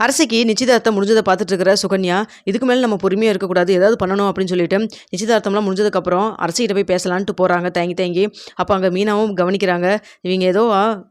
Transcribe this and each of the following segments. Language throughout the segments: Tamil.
அரசிக்கு நிச்சயதார்த்தம் முடிஞ்சதை பார்த்துட்டு இருக்கிற சுகன்யா இதுக்கு மேலே நம்ம பொறுமையாக இருக்கக்கூடாது ஏதாவது பண்ணணும் அப்படின்னு சொல்லிட்டு நிச்சயதார்த்தம்லாம் முடிஞ்சதுக்கப்புறம் அரசிகிட்ட போய் பேசலான்ட்டு போகிறாங்க தேங்கி தேங்கி அப்போ அங்கே மீனாவும் கவனிக்கிறாங்க இவங்க ஏதோ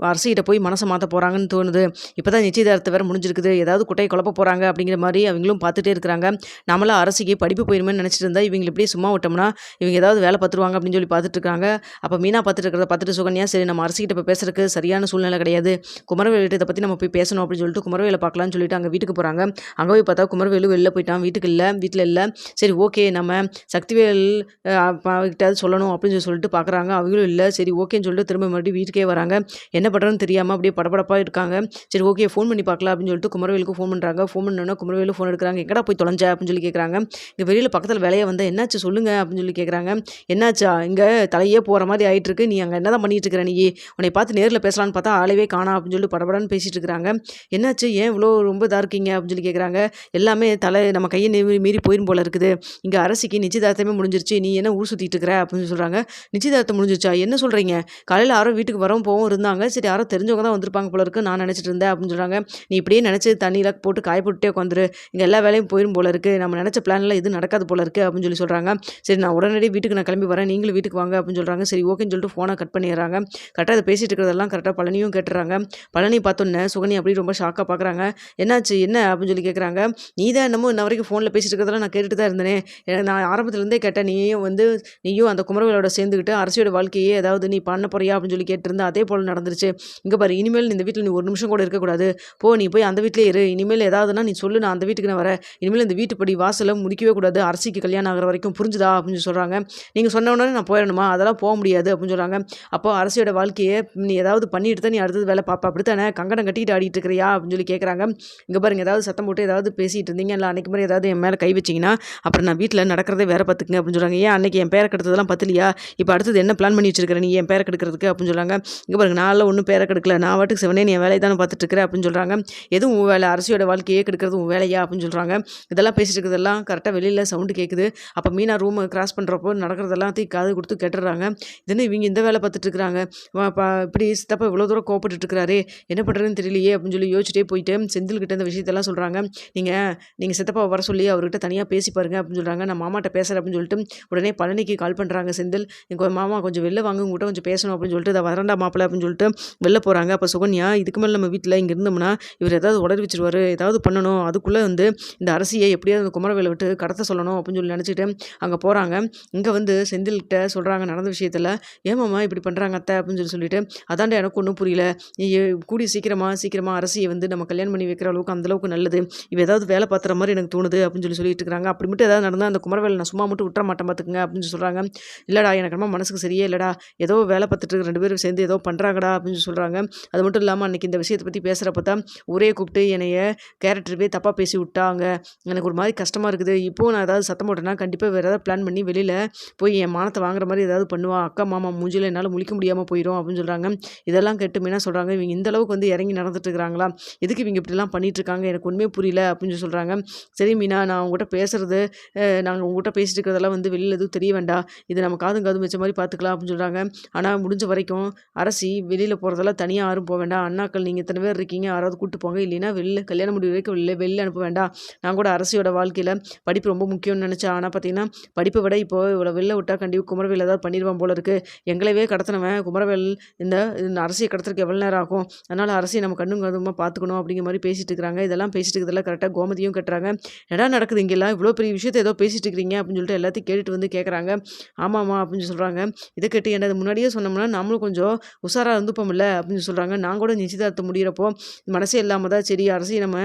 அரசிகிட்ட போய் மனசை மாற்ற போகிறாங்கன்னு தோணுது. இப்போ தான் நிச்சயதார்த்தம் வேறு முடிஞ்சிருக்குது ஏதாவது குட்டையை குழப்ப போகிறாங்க அப்படிங்கிற மாதிரி அவங்களும் பார்த்துட்டே இருக்கிறாங்க. நம்மளாம் அரசிக்கு படிப்பு போயிருமேன்னு நினச்சிட்டு இருந்தால் இவங்க இப்படி சும்மா விட்டோம்னா இவங்க ஏதாவது வேலை பார்த்துருவாங்க அப்படின்னு சொல்லி பார்த்துட்டு இருக்காங்க அப்போ மீனா பார்த்துட்டு இருக்கிறத பார்த்துட்டு சுகன்யா சரி நம்ம அரசிகிட்ட போய் பேசுறதுக்கு சரியான சூழ்நிலை கிடையாது. குமரவேலிட்ட இதை பற்றி நம்ம போய் பேசணும் அப்படின்னு சொல்லிட்டு குமரவேலை பார்க்கலாம்னு சொல்லிட்டு அங்கே வீட்டுக்கு போகிறாங்க அங்கே போய் பார்த்தா குமரவேலு வெளில போயிட்டான். வீட்டுக்கு இல்லை வீட்டில் இல்லை. சரி ஓகே நம்ம சக்திவேல் அஹ், சொல்லணும் அப்படின்னு சொல்லி சொல்லிட்டு பார்க்குறாங்க அவங்களும் இல்லை. சரி ஓகேன்னு சொல்லிட்டு திரும்ப மறுபடியும் வீட்டுக்கே வராங்க. என்ன பண்ணுறதுன்னு தெரியாமல் அப்படியே படபடப்பாக இருக்காங்க. சரி ஓகே ஃபோன் பண்ணி பார்க்கலாம் அப்படின்னு சொல்லிட்டு குமரவேலுக்கு ஃபோன் பண்ணுறாங்க ஃபோன் பண்ணோன்னா குமரவேலு ஃபோன் எடுக்கிறாங்க. எங்கடா போய் தொலைஞ்ச அப்படின்னு சொல்லி கேட்குறாங்க இங்கே வெளியில் பக்கத்தில் வேலையை வந்தால் என்னாச்சு சொல்லுங்க அப்படின்னு சொல்லி கேட்குறாங்க என்னாச்சா? இங்கே தலையே போகிற மாதிரி ஆயிட்டு இருக்கு நீ அங்கே என்ன தான் பண்ணிட்டு இருக்கிற நீ? உன்னை பார்த்து நேரில் பேசலான்னு பார்த்தா ஆளவே காணா அப்படின்னு சொல்லி படபடன்னு பேசிட்டு இருக்கிறாங்க என்னாச்சு? ஏன் இவ்வளோ ரொம்ப இதாக இருக்கீங்க அப்படின்னு சொல்லி கேட்குறாங்க எல்லாமே தலை நம்ம கையை மீறி மீறி போயிரும் போல இருக்குது. இங்கே அரசிக்கு நிச்சயதார்த்தமே முடிஞ்சிருச்சு. நீ என்ன ஊர் சுற்றிட்டு இருக்கிற அப்படின்னு சொல்கிறாங்க நிச்சயதார்த்தம் முடிஞ்சிருச்சா? என்ன சொல்கிறீங்க காலையில் யாரோ வீட்டுக்கு வரவும் போகவும் இருந்தாங்க. சரி யாரோ தெரிஞ்சவங்க தான் வந்திருப்பாங்க போல இருக்கு. நான் நினச்சிட்டு இருந்தேன் அப்படின்னு சொல்கிறாங்க நீ இப்படியே நினச்சி தண்ணியில் போட்டு காய போட்டுட்டே உட்காந்துரு இங்கே எல்லா வேலையும் போயிடும் போல இருக்குது நம்ம நினச்ச பிளான்லாம் இது நடக்காது போல இருக்குது அப்படின்னு சொல்லி சொல்கிறாங்க சரி நான் உடனடி வீட்டுக்கு நான் கிளம்பி வரேன். நீங்களும் வீட்டுக்கு வாங்க அப்படின்னு சொல்கிறாங்க சரி ஓகேன்னு சொல்லிட்டு ஃபோனை கட் பண்ணிடுறாங்க. கரெக்டாக அதை பேசிட்டு இருக்கிறதெல்லாம் கரெக்டாக பழனியும் கேட்டுறாங்க. பழனி பார்த்தோன்னே சுகனி அப்படி ரொம்ப ஷாக்காக பார்க்குறாங்க என்ன என்னாச்சு என்ன அப்படின்னு சொல்லி கேட்குறாங்க நீ தான் என்னமோ இன்ன வரைக்கும் ஃபோனில் பேசிட்டு இருக்கிறதெல்லாம் நான் கேட்டுட்டு தான் இருந்தேனே. நான் ஆரம்பத்துலேருந்தே கேட்டேன் நீயும் வந்து நீயும் அந்த குமரவேலோட சேர்ந்துக்கிட்டு அரசியோட வாழ்க்கையே ஏதாவது நீ பண்ண போறியா அப்படின்னு சொல்லி கேட்டிருந்தா அதே போல் நடந்துருச்சு. இங்கே பாரு இனிமேல் இந்த வீட்டில் நீ ஒரு நிமிஷம் கூட இருக்கக்கூடாது. போ நீ போய் அந்த வீட்டிலே இரு. இனிமேல் ஏதாவதுனா நீ சொல்லு நான் அந்த வீட்டுக்கு நான் வரேன். இனிமேல் இந்த வீட்டுப்படி வாசலை முடிக்கவே கூடாது. அரசிக்கு கல்யாணம் ஆகிற வரைக்கும் புரிஞ்சுதா அப்படின்னு சொல்கிறாங்க நீங்கள் சொன்ன உடனே நான் போயிடணுமா? அதெல்லாம் போக முடியாது அப்படின்னு சொல்கிறாங்க அப்போ அரசியோட வாழ்க்கையை நீ ஏதாவது பண்ணிட்டு தான் நீ அடுத்தது வேலை பார்ப்ப. அப்படித்தானே? கங்கடம் கட்டிட்டு ஆடிட்டு இருக்கிறியா? அப்படின்னு சொல்லி கேட்குறாங்க இங்கே பாருங்க ஏதாவது சத்தம் போட்டு ஏதாவது பேசிட்டு இருந்தீங்க இல்லை அன்னைக்கு மாதிரி ஏதாவது என் மேலே கை வச்சிங்கன்னா அப்புறம் நான் வீட்டில் நடக்கிறதே வேறு பார்த்துக்குங்க அப்படின்னு சொல்கிறாங்க ஏன் அன்றைக்கி என் பேரை கெடுத்ததெல்லாம் பத்தலையா? இப்போ அடுத்தது என்ன பிளான் பண்ணி வச்சிருக்கிறேன் நீ என் பேரை கெடுக்கிறதுக்கு? அப்படின்னு சொல்கிறாங்க இங்கே பாருங்க நான்லாம் ஒன்றும் பேரை கெடுக்கல. நான் வாட்டுக்கு செவனே நீ என் வேலையை தானே பார்த்துட்டு இருக்கிறேன் அப்படின்னு சொல்கிறாங்க எதுவும் உன் வேலை? அரசியோட வாழ்க்கையே கெடுக்கிறது உன் வேலையா? அப்படின்னு சொல்கிறாங்க இதெல்லாம் பேசிட்டு இருக்கிறதெல்லாம் கரெக்டாக வெளியில் சவுண்டு கேட்குது அப்போ மீனா ரூமை கிராஸ் பண்ணுறப்போ நடக்கிறதெல்லாம் தூக்கி காது கொடுத்து கேட்டுடுறாங்க. இதுன்னு இவங்க இந்த வேலை பார்த்துட்டு இருக்கிறாங்க. இப்படி சித்தப்பா இவ்வளோ தூரம் கோப்பட்டுருக்கிறாரு என்ன பண்ணுறதுன்னு தெரியலையே? அப்படின்னு சொல்லி யோசிச்சுட்டே போயிட்டு செந்தில்கிட்ட இந்த விஷயத்தெல்லாம் சொல்கிறாங்க நீங்கள் நீங்கள் சித்தப்பா வர சொல்லி அவர்கிட்ட தனியாக பேசி பாருங்க அப்படின்னு சொல்கிறாங்க நான் மாமாட்ட பேசுகிறேன் அப்படின்னு சொல்லிட்டு உடனே பழனிக்கு கால் பண்ணுறாங்க செந்தில் எங்கள் மாமா கொஞ்சம் வெளில வாங்க. உங்கள்கிட்ட கொஞ்சம் பேசணும் அப்படின்னு சொல்லிட்டு இதை வரண்டா மாப்பிள்ள அப்படின்னு சொல்லிட்டு வெளில போகிறாங்க அப்போ சுகன்யா இதுக்கு மேலே நம்ம வீட்டில் இங்கே இருந்தோம்னா இவர் ஏதாவது உடறி வச்சிருவார். ஏதாவது பண்ணணும். அதுக்குள்ளே வந்து இந்த அரசியை எப்படியாவது அந்த குமரவேலை விட்டு கடத்த சொல்லணும் அப்படின்னு சொல்லி நினச்சிட்டு அங்கே போகிறாங்க இங்கே வந்து செந்தில்கிட்ட சொல்கிறாங்க நடந்த விஷயத்தில் ஏமாம்மா இப்படி பண்ணுறாங்க அத்தை? அப்படின்னு சொல்லி சொல்லிட்டு அதாண்டா எனக்கு ஒன்றும் புரியல. கூடி சீக்கிரமாக சீக்கிரமாக அரசியை வந்து நம்ம கல்யாணம் பண்ணி வைக்கிற அளவுக்கு அந்த அளவுக்கு நல்லது. இவ ஏதாவது வேலை பார்த்துற மாதிரி எனக்கு தோணுது அப்படின்னு சொல்லி சொல்லிட்டு இருக்காங்க. அப்படி மட்டும் ஏதாவது நடந்தால் அந்த குமரவேலை நான் சும்மா மட்டும் விட்டுற மாட்டேன் பார்த்துக்குங்க அப்படின்னு சொல்கிறாங்க இல்லைடா எனக்கு ரொம்ப மனசுக்கு சரியே இல்லைடா. ஏதோ வேலை பார்த்துட்டு இருக்க ரெண்டு பேரும் சேர்ந்து ஏதோ பண்ணுறாங்கடா அப்படின்னு சொல்கிறாங்க அது மட்டும் இல்லாமல் அன்றைக்கி இந்த விஷயத்தை பற்றி பேசுகிறப்ப தான் ஒரே கூப்பிட்டு என்னைய கேரக்டர்வே தப்பாக பேசி விட்டாங்க. எனக்கு ஒரு மாதிரி கஷ்டமாக இருக்குது. இப்போது நான் ஏதாவது சத்தம் போட்டேன்னா கண்டிப்பாக வேறு ஏதாவது பிளான் பண்ணி வெளியில் போய் என் மானத்தை வாங்குற மாதிரி ஏதாவது பண்ணுவான் அக்கா மாமா மூஞ்சில என்னால் முழிக்க முடியாமல் போயிடும் அப்படின்னு சொல்கிறாங்க இதெல்லாம் கேட்டு மீனா சொல்கிறாங்க இவங்க இந்த அளவுக்கு வந்து இறங்கி நடந்துட்டு இருக்கிறாங்களா? எதுக்கு இவங்க இப்படிலாம் பண்ணி பண்ணிகிட்ருக்காங்க எனக்கு ஒன்றுமே புரியல அப்படின்னு சொல்லி சொல்கிறாங்க சரி மீனா நான் உங்கள்கிட்ட பேசுகிறது நாங்கள் உங்ககிட்ட பேசிட்டு இருக்கிறதெல்லாம் வந்து வெளியில் எதுவும் தெரிய வேண்டாம். இது நம்ம காதும் காதும் வச்ச மாதிரி பார்த்துக்கலாம் அப்படின்னு சொல்கிறாங்க ஆனால் முடிஞ்ச வரைக்கும் அரசி வெளியில் போகிறதெல்லாம் தனியாக யாரும் போக வேண்டாம். அண்ணாக்கள் நீங்கள் இத்தனை பேர் இருக்கீங்க யாராவது கூப்பிட்டு போங்க. இல்லைன்னா வெளில கல்யாணம் முடிவு வரைக்கும் வெளில வெளில அனுப்ப வேண்டாம். நான் கூட அரசியோட வாழ்க்கையில் படிப்பு ரொம்ப முக்கியம்னு நினச்சேன். ஆனால் பார்த்தீங்கன்னா படிப்பை விட இப்போ இவ்வளோ வெளில விட்டால் கண்டிப்பாக குமரவேல் ஏதாவது பண்ணிடுவான் போல இருக்குது எங்களவே கடத்தினவன் குமரவேல் இந்த இந்த அரசியை கடத்துறதுக்கு எவ்வளோ நேரம் ஆகும்? அதனால் அரசியை நம்ம கண்ணும் கதுமாக பார்த்துக்கணும் அப்படிங்கிற மாதிரி பேசிட்டு இருக்கிறாங்க இதெல்லாம் பேசிட்டு இருக்கிறதெல்லாம் கரெக்டாக கோமதியும் கட்டுறாங்க. என்னடா நடக்குது இங்கெல்லாம்? இவ்வளோ பெரிய விஷயத்தை ஏதோ பேசிட்டு இருக்கிறீங்க அப்படின்னு சொல்லிட்டு எல்லாத்தையும் கேட்டுட்டு வந்து கேட்குறாங்க ஆமாம்மா அப்படின்னு சொல்கிறாங்க இதை கேட்டு என்னது முன்னாடியே சொன்னோம்னா நம்மளும் கொஞ்சம் உஷாராக இருந்துப்போம்ல அப்படின்னு சொல்கிறாங்க நான் கூட நிச்சயதார்த்தம் முடிகிறப்போ மனசே இல்லாமல் தான் சரி அரசு நம்ம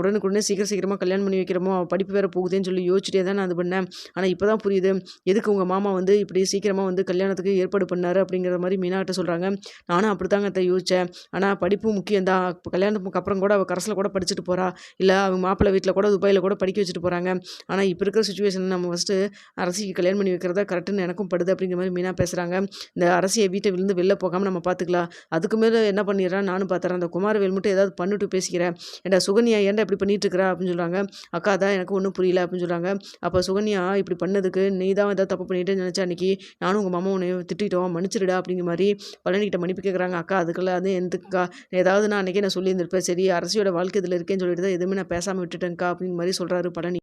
உடனுக்குடனே சீக்கிரம் சீக்கிரமாக கல்யாணம் பண்ணி வைக்கிறோமோ? படிப்பு வேறு போகுதேன்னு சொல்லி யோசிச்சுட்டே தான் நான் அது பண்ணேன். ஆனால் இப்போ தான் புரியுது. எதுக்கு உங்கள் மாமா வந்து இப்படி சீக்கிரமாக வந்து கல்யாணத்துக்கு ஏற்பாடு பண்ணாரு அப்படிங்கிற மாதிரி மீனாட்ட சொல்கிறாங்க நானும் அப்படி தாங்க யோசித்தேன் ஆனால் படிப்பு முக்கியம் தான் கல்யாணத்துக்கு அப்புறம் கூட அவள் கரசில் கூட படிச்சுட்டு போகிறா இல்லை அவங்க மாப்பிள்ளை வீட்டில் கூட துபாயில் கூட படிக்க வச்சுட்டு போகிறாங்க ஆனால் இப்போ இருக்கிற சுச்சுவேஷன் நம்ம ஃபஸ்ட்டு அரசிக்கு கல்யாணம் பண்ணி வைக்கிறதா கரெக்டுன்னு எனக்கும் படுது அப்படிங்கிற மாதிரி மீனா பேசுகிறாங்க இந்த அரசியை வீட்டை விழுந்து வெளில போகாமல் நம்ம பார்த்துக்கலாம் அதுக்கு மேலே என்ன பண்ணிடுறா? நானும் பார்த்துறேன் அந்த குமாரவேல் மட்டும் ஏதாவது பண்ணிட்டு பேசிக்கிறேன். ஏன்டா சுகன்யா ஏன்டா இப்படி பண்ணிட்டு இருக்கிறா? அப்படின்னு சொல்கிறாங்க அக்கா தான் எனக்கு ஒன்றும் புரியல அப்படின்னு சொல்கிறாங்க அப்போ சுகன்யா இப்படி பண்ணதுக்கு நீ தான் ஏதாவது தப்பு பண்ணிட்டு நினச்சா அன்னைக்கு நானும் உங்கள் மாமா உன்னை திட்டிட்டோம். மன்னிச்சிடுடா அப்படிங்கிற மாதிரி பழனிக்கிட்ட மன்னிப்பு கேட்குறாங்க அக்கா அதுக்கெல்லாம் அது எந்தக்கா ஏதாவது நான் அன்றைக்கே நான் சொல்லியிருந்திருப்பேன். சரி அரசியோட வாழ்க்கை வாழ்க்கை இதில் இருக்கேன்னு சொல்லிட்டு தான் எதுவுமே நான் பேசாமல் விட்டுட்டேங்க்கா அப்படிங்கிற மாதிரி சொல்கிறாரு பழனி.